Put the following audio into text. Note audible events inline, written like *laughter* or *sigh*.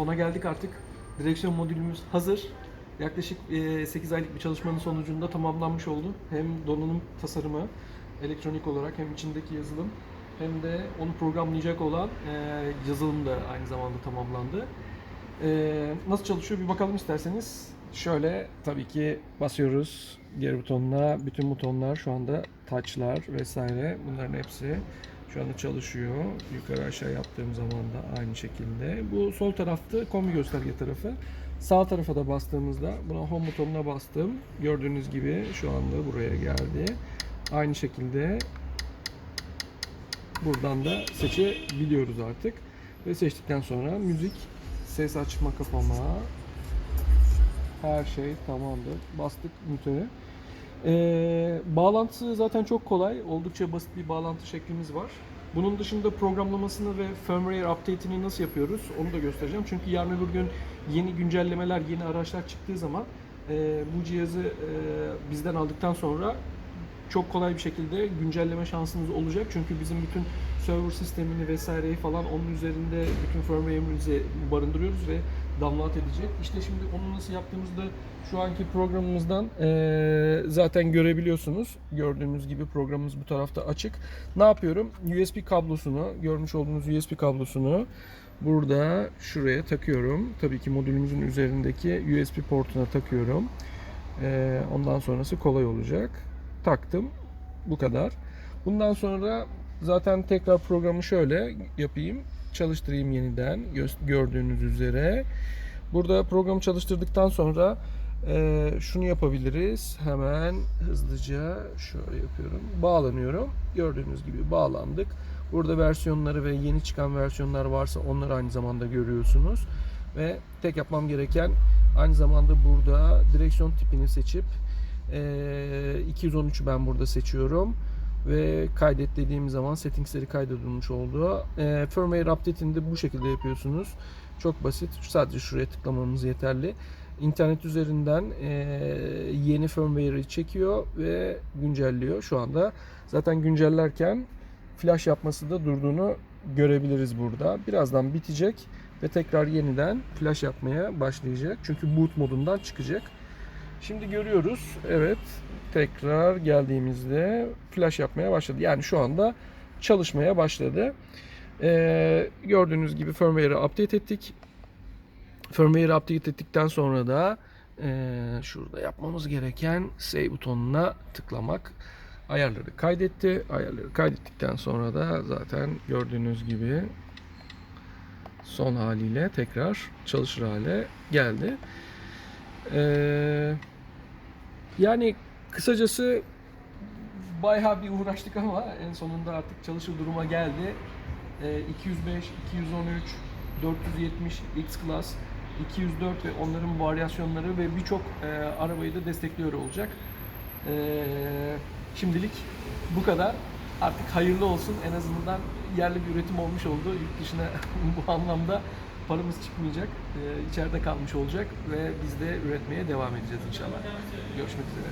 sona geldik artık. Direksiyon modülümüz hazır. Yaklaşık e, 8 aylık bir çalışmanın sonucunda tamamlanmış oldu. Hem donanım tasarımı elektronik olarak hem içindeki yazılım hem de onu programlayacak olan e, yazılım da aynı zamanda tamamlandı. E, nasıl çalışıyor bir bakalım isterseniz. Şöyle tabii ki basıyoruz geri butonuna. Bütün butonlar şu anda touchlar vesaire bunların hepsi şu anda çalışıyor. Yukarı aşağı yaptığım zaman da aynı şekilde. Bu sol tarafta kombi gösterge tarafı. Sağ tarafa da bastığımızda buna home butonuna bastım. Gördüğünüz gibi şu anda buraya geldi. Aynı şekilde buradan da seçebiliyoruz artık. Ve seçtikten sonra müzik, ses açma kapama, her şey tamamdır. Bastık mütene. Ee, bağlantısı zaten çok kolay. Oldukça basit bir bağlantı şeklimiz var. Bunun dışında programlamasını ve firmware update'ini nasıl yapıyoruz onu da göstereceğim. Çünkü yarın öbür gün yeni güncellemeler, yeni araçlar çıktığı zaman e, bu cihazı e, bizden aldıktan sonra çok kolay bir şekilde güncelleme şansınız olacak. Çünkü bizim bütün server sistemini vesaireyi falan onun üzerinde bütün firmware'imizi barındırıyoruz ve download edecek. İşte şimdi onu nasıl yaptığımızda şu anki programımızdan eee, zaten görebiliyorsunuz. Gördüğünüz gibi programımız bu tarafta açık. Ne yapıyorum? USB kablosunu, görmüş olduğunuz USB kablosunu burada şuraya takıyorum. Tabii ki modülümüzün üzerindeki USB portuna takıyorum. Eee, ondan sonrası kolay olacak. Taktım. Bu kadar. Bundan sonra zaten tekrar programı şöyle yapayım. Çalıştırayım yeniden gö- gördüğünüz üzere. Burada programı çalıştırdıktan sonra e, şunu yapabiliriz. Hemen hızlıca şöyle yapıyorum. Bağlanıyorum. Gördüğünüz gibi bağlandık. Burada versiyonları ve yeni çıkan versiyonlar varsa onları aynı zamanda görüyorsunuz. Ve tek yapmam gereken aynı zamanda burada direksiyon tipini seçip ee, 213'ü ben burada seçiyorum ve kaydet dediğim zaman settingsleri kaydedilmiş oldu. Ee, firmware update'ini de bu şekilde yapıyorsunuz. Çok basit. Sadece şuraya tıklamamız yeterli. İnternet üzerinden ee, yeni firmware'i çekiyor ve güncelliyor şu anda. Zaten güncellerken flash yapması da durduğunu görebiliriz burada. Birazdan bitecek ve tekrar yeniden flash yapmaya başlayacak. Çünkü boot modundan çıkacak. Şimdi görüyoruz. Evet. Tekrar geldiğimizde flash yapmaya başladı. Yani şu anda çalışmaya başladı. Ee, gördüğünüz gibi firmware'ı update ettik. Firmware'ı update ettikten sonra da ee, şurada yapmamız gereken save butonuna tıklamak. Ayarları kaydetti. Ayarları kaydettikten sonra da zaten gördüğünüz gibi son haliyle tekrar çalışır hale geldi. Ee, yani kısacası bayağı bir uğraştık ama en sonunda artık çalışır duruma geldi. Ee, 205, 213, 470, X-Class, 204 ve onların varyasyonları ve birçok e, arabayı da destekliyor olacak. Ee, şimdilik bu kadar. Artık hayırlı olsun. En azından yerli bir üretim olmuş oldu. Yurt dışına *laughs* bu anlamda paramız çıkmayacak. Ee, içeride kalmış olacak ve biz de üretmeye devam edeceğiz inşallah. Görüşmek üzere.